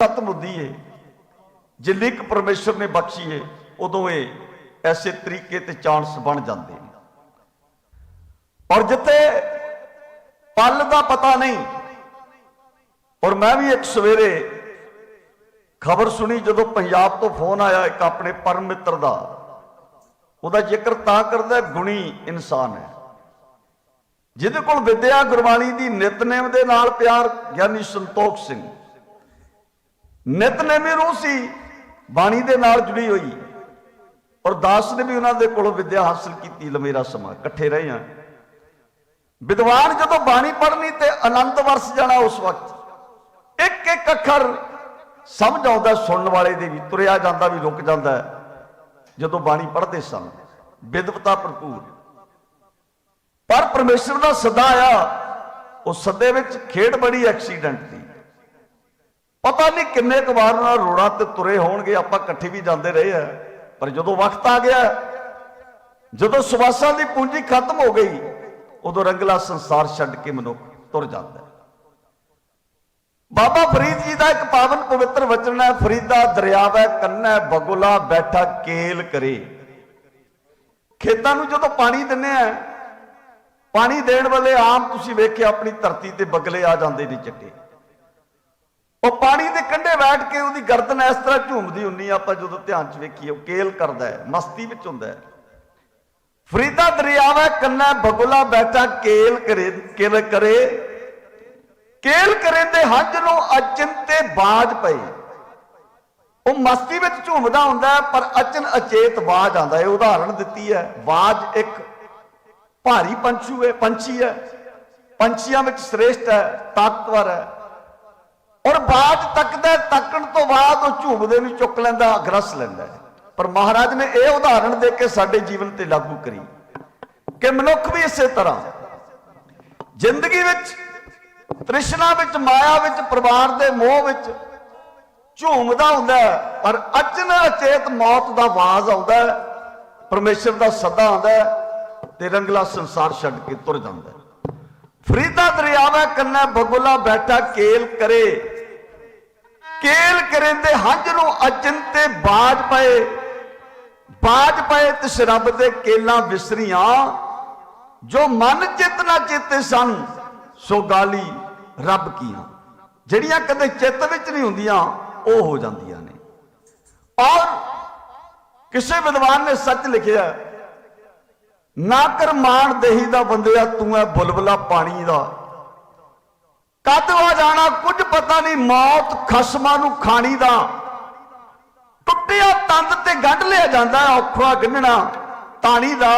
ਖਤਮ ਹੁੰਦੀ ਏ ਜਿੰਨੀ ਕੁ ਪਰਮੇਸ਼ਰ ਨੇ ਬਖਸ਼ੀ ਏ, ਉਦੋਂ ਇਹ ਐਸੇ ਤਰੀਕੇ ਤੇ ਚਾਂਸ ਬਣ ਜਾਂਦੇ ਨੇ। ਔਰ ਜਿੱਥੇ ਪਲ ਦਾ ਪਤਾ ਨਹੀਂ, ਔਰ ਮੈਂ ਵੀ ਇੱਕ ਸਵੇਰੇ ਖਬਰ ਸੁਣੀ ਜਦੋਂ ਪੰਜਾਬ ਤੋਂ ਫੋਨ ਆਇਆ ਇੱਕ ਆਪਣੇ ਪਰਮ ਮਿੱਤਰ ਦਾ। ਉਹਦਾ ਜ਼ਿਕਰ ਤਾਂ ਕਰਦਾ ਗੁਣੀ ਇਨਸਾਨ ਹੈ। ਜਿਹਦੇ ਕੋਲ ਵਿਦਿਆ ਗੁਰਬਾਣੀ ਦੀ ਨਿਤਨੇਮ ਦੇ ਨਾਲ ਪਿਆਰ, ਗਿਆਨੀ ਸੰਤੋਖ ਸਿੰਘ। ਨਿਤਨੇਮੀ ਰੂਹ ਸੀ। ਬਾਣੀ ਦੇ ਨਾਲ ਜੁੜੀ ਹੋਈ। ਔਰ ਦਾਸ ਨੇ ਵੀ ਉਹਨਾਂ ਦੇ ਕੋਲੋਂ ਵਿਦਿਆ ਹਾਸਲ ਕੀਤੀ, ਲੰਮੇਰਾ ਸਮਾਂ। ਇਕੱਠੇ ਰਹੇ ਆ ਵਿਦਵਾਨ ਜਦੋਂ ਬਾਣੀ ਪੜ੍ਹਨੀ ਤੇ ਆਨੰਦ ਵਰਸ ਜਾਣਾ ਉਸ ਵਕਤ, ਇੱਕ ਇੱਕ ਅੱਖਰ ਸਮਝ ਆਉਂਦਾ, ਸੁਣਨ ਵਾਲੇ ਦੇ ਵੀ, ਤੁਰਿਆ ਜਾਂਦਾ ਵੀ, ਰੁਕ ਜਾਂਦਾ ਜਦੋਂ ਬਾਣੀ ਪੜ੍ਹਦੇ ਸਨ ਵਿਦਵਤਾ ਭਰਪੂਰ। ਪਰ ਪਰਮੇਸ਼ਰ ਦਾ ਸਦਾ ਆਇਆ, ਉਹ ਸੱਦੇ ਵਿੱਚ ਖੇਡ ਬੜੀ ਐਕਸੀਡੈਂਟ ਦੀ ਪਤਾ ਨਹੀਂ ਕਿੰਨੇ ਕੁ ਵਾਰ ਨਾਲ ਰੋੜਾ ਤੇ ਤੁਰੇ ਹੋਣਗੇ, ਆਪਾਂ ਇਕੱਠੇ ਵੀ ਜਾਂਦੇ ਰਹੇ ਆ। ਪਰ ਜਦੋਂ ਵਕਤ ਆ ਗਿਆ, ਜਦੋਂ ਸਵਾਸਾਂ ਦੀ ਪੂੰਜੀ ਖਤਮ ਹੋ ਗਈ, ਉਦੋਂ ਰੰਗਲਾ ਸੰਸਾਰ ਛੱਡ ਕੇ ਮਨੁੱਖ ਤੁਰ ਜਾਂਦਾ ਬਾਬਾ ਫਰੀਦ ਜੀ ਦਾ ਇੱਕ ਪਾਵਨ ਪਵਿੱਤਰ ਵਚਨ ਹੈ, ਫਰੀਦਾ ਦਰਿਆਵੈ ਕੰਨੈ ਬਗੁਲਾ, ਬੈਠਾ ਕੇਲ ਕਰੇ। ਖੇਤਾਂ ਨੂੰ ਜਦੋਂ ਪਾਣੀ ਦਿੰਨੇ ਆ, ਪਾਣੀ ਦੇਣ ਵਾਲੇ ਆਮ ਤੁਸੀਂ ਵੇਖਿਆ ਆਪਣੀ ਧਰਤੀ ਤੇ ਬਗਲੇ ਆ ਜਾਂਦੇ ਨੇ ਚਿੱਟੇ। ਬੈਠ ਕੇ ਉਹਦੀ ਗਰਦਨ ਇਸ ਤਰ੍ਹਾਂ ਝੂਮਦੀ ਹੁੰਨੀ ਆ, ਆਪਾਂ ਜਦੋਂ ਧਿਆਨ ਚ ਵੇਖੀਏ ਉਹ ਕੇਲ ਕਰਦਾ ਹੈ ਮਸਤੀ ਵਿੱਚ ਹੁੰਦਾ ਹੈ। ਫਰੀਦਾ ਦਰਿਆਵਾ ਕੰਨਾ ਬਗੁਲਾ ਬੈਠਾ ਕੇਲ ਕਰੇ ਕਿਲ ਕਰੇ। ਕੇਲ ਕਰੇ ਤੇ ਹੰਝ ਨੂੰ ਅਚਿੰਤੇ ਬਾਜ ਪਈ ਉਹ ਮਸਤੀ ਵਿੱਚ ਝੂਮਦਾ ਹੁੰਦਾ ਹੈ, ਪਰ ਅਚਨ ਅਚੇਤ ਬਾਜ ਆਉਂਦਾ ਹੈ। ਉਦਾਹਰਣ ਦਿੱਤੀ ਹੈ ਬਾਜ ਇੱਕ ਭਾਰੀ ਪੰਛੂ ਹੈ ਪੰਛੀ ਹੈ। ਪੰਛੀਆਂ ਵਿੱਚ ਸ੍ਰੇਸ਼ਟ ਹੈ ਤਾਕਤਵਰ ਹੈ। ਔਰ ਬਾਜ ਤੱਕਦਾ ਤੱਕਣ ਤੋਂ ਬਾਅਦ ਉਹ ਝੂਮਦੇ ਨੂੰ ਚੁੱਕ ਲੈਂਦਾ ਗ੍ਰਸ ਲੈਂਦਾ ਪਰ ਮਹਾਰਾਜ ਨੇ ਇਹ ਉਦਾਹਰਣ ਦੇ ਕੇ ਸਾਡੇ ਜੀਵਨ ਤੇ ਲਾਗੂ ਕਰੀ ਕਿ ਮਨੁੱਖ ਵੀ ਇਸੇ ਤਰ੍ਹਾਂ ਜ਼ਿੰਦਗੀ ਵਿੱਚ ਤ੍ਰਿਸ਼ਨਾ ਵਿੱਚ ਮਾਇਆ ਵਿੱਚ ਪਰਿਵਾਰ ਦੇ ਮੋਹ ਵਿੱਚ ਝੂਮਦਾ ਹੁੰਦਾ ਹੈ, ਪਰ ਅਚਨ ਅਚੇਤ ਮੌਤ ਦਾ ਆਵਾਜ਼ ਆਉਂਦਾ ਹੈ ਪਰਮੇਸ਼ਰ ਦਾ ਸੱਦਾ ਆਉਂਦਾ ਹੈ ਤੇ ਰੰਗਲਾ ਸੰਸਾਰ ਛੱਡ ਕੇ ਤੁਰ ਜਾਂਦਾ ਫਰੀਦਾ ਦਰਿਆਵਾ ਕੰਨਾ ਬਗੁਲਾ ਬੈਠਾ ਕੇਲ ਕਰੇ। ਕੇਲ ਕਰੇ ਤੇ ਹੰਝ ਨੂੰ ਅਚਿੰਤੇ ਬਾਜ ਪਏ। ਬਾਜ ਪਏ ਤੇ ਸ਼ਰਬ ਦੇ ਕੇਲਾਂ ਵਿਸਰੀਆਂ। ਜੋ ਮਨ ਚਿਤ ਨਾ ਚੇਤੇ ਸਨ, ਸੋ ਗਾਲੀ ਰੱਬ ਕੀਆਂ। ਜਿਹੜੀਆਂ ਕਦੇ ਚਿੱਤ ਵਿੱਚ ਨਹੀਂ ਹੁੰਦੀਆਂ, ਉਹ ਹੋ ਜਾਂਦੀਆਂ ਨੇ। ਔਰ ਕਿਸੇ ਵਿਦਵਾਨ ਨੇ ਸੱਚ ਲਿਖਿਆ ਨਾ ਕਰਮਾਨ ਦੇਹੀ ਦਾ ਬੰਦਿਆ ਤੂੰ ਐ ਬੁਲਬੁਲਾ ਪਾਣੀ ਦਾ। ਕਦ ਆ ਜਾਣਾ, ਕੁਝ ਪਤਾ ਨਹੀਂ, ਮੌਤ ਖਸਮਾਂ ਨੂੰ ਖਾਣੀ ਦਾ। ਟੁੱਟਿਆ ਤੰਦ ਤੇ ਗੱਡ ਲਿਆ ਜਾਂਦਾ, ਔਖਾ ਗੰਢਣਾ ਤਾਣੀ ਦਾ।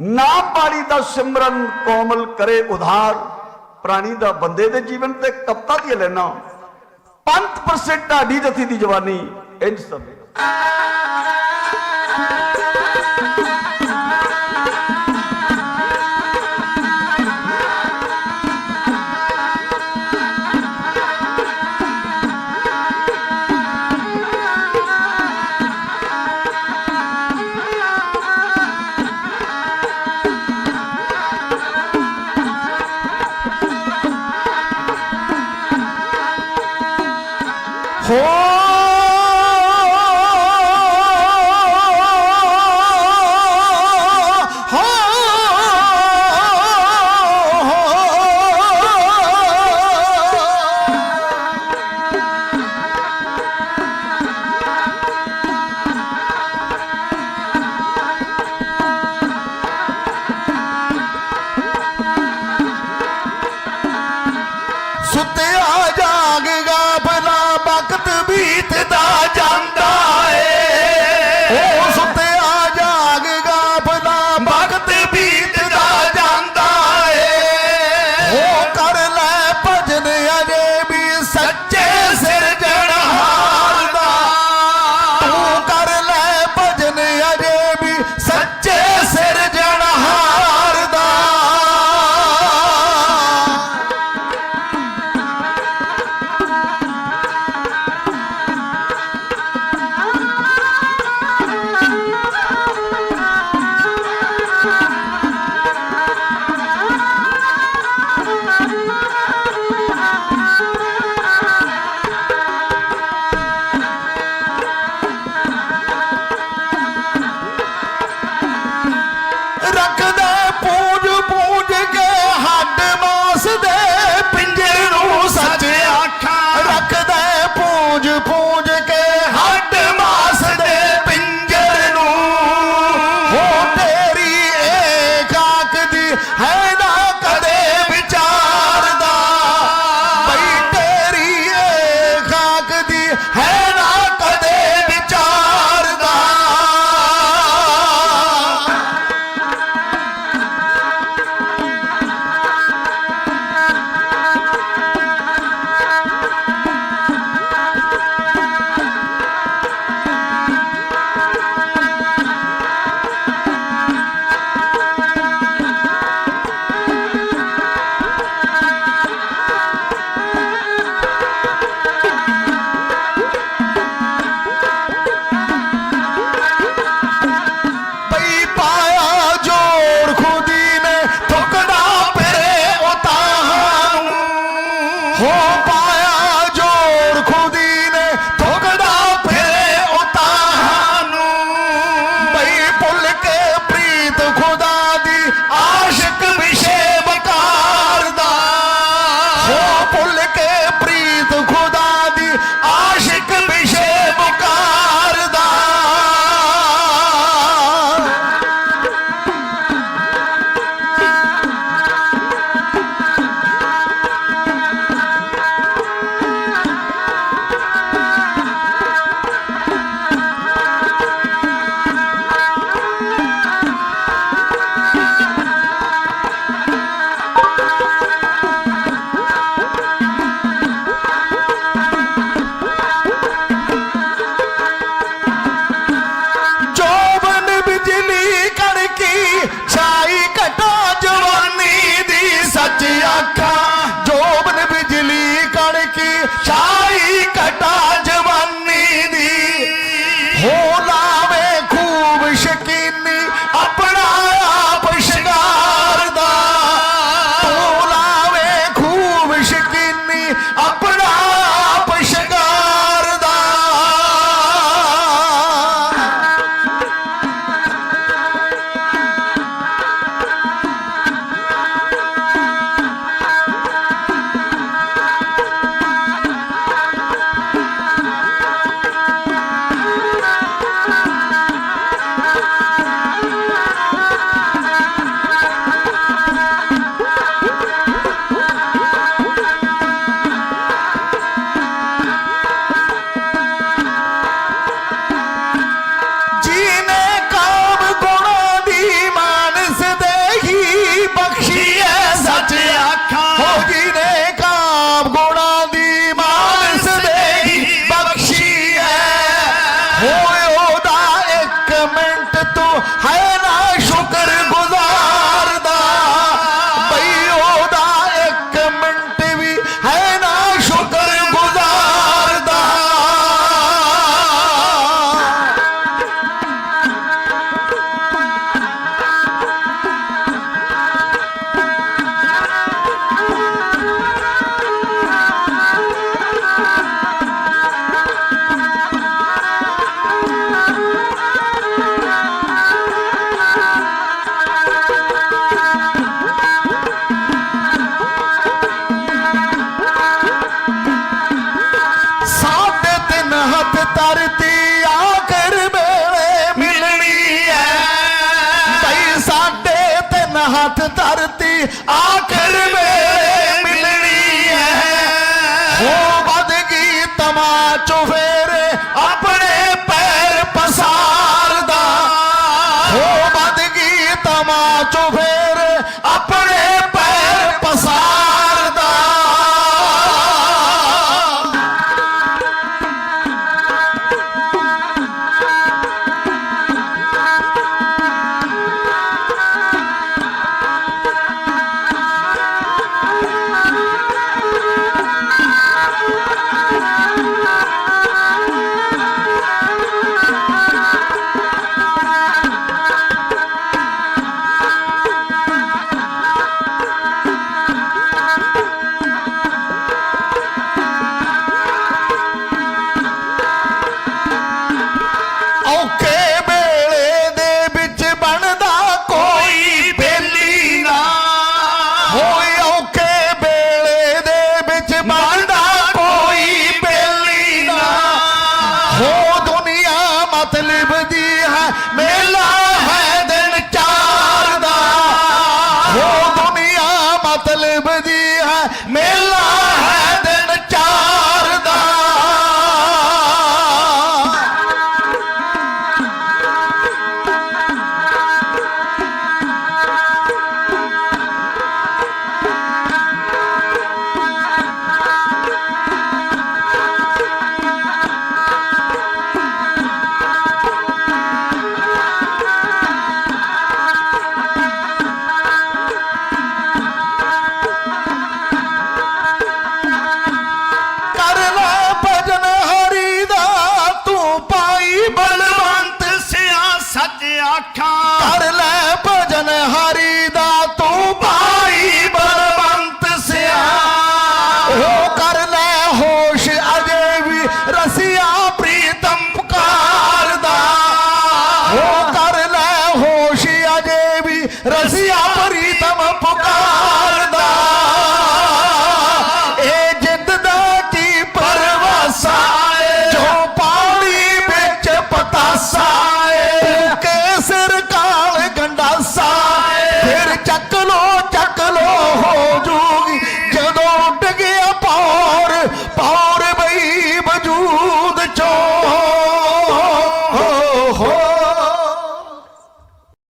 ਨਾ ਪਾਣੀ ਦਾ ਸਿਮਰਨ ਕੋਮਲ ਕਰੇ ਉਧਾਰ, ਪ੍ਰਾਣੀ ਦਾ ਬੰਦੇ ਦੇ ਜੀਵਨ ਤੇ ਕਪਤਾ ਦੀ ਲੈਣਾ ਪੰਥ ਪਰਸੈਂਟ ਢਾਡੀ ਜਥੀ ਦੀ ਜਵਾਨੀ ਇੰਜ ਸਭ ਹੋ ਬੀਤਦਾ ਜਾਂਦਾ ਏ। பிஞ்சரும் ਧਰਤੀ ਆਖਰ ਮੇਰੇ ਮਿਲਣੀ ਹੈ। ਹੋ ਵੱਧ ਗਈ ਤਮਾਚੋ ਮਤਲਬ ਦੀ ਹੈ ਮੇਲਾ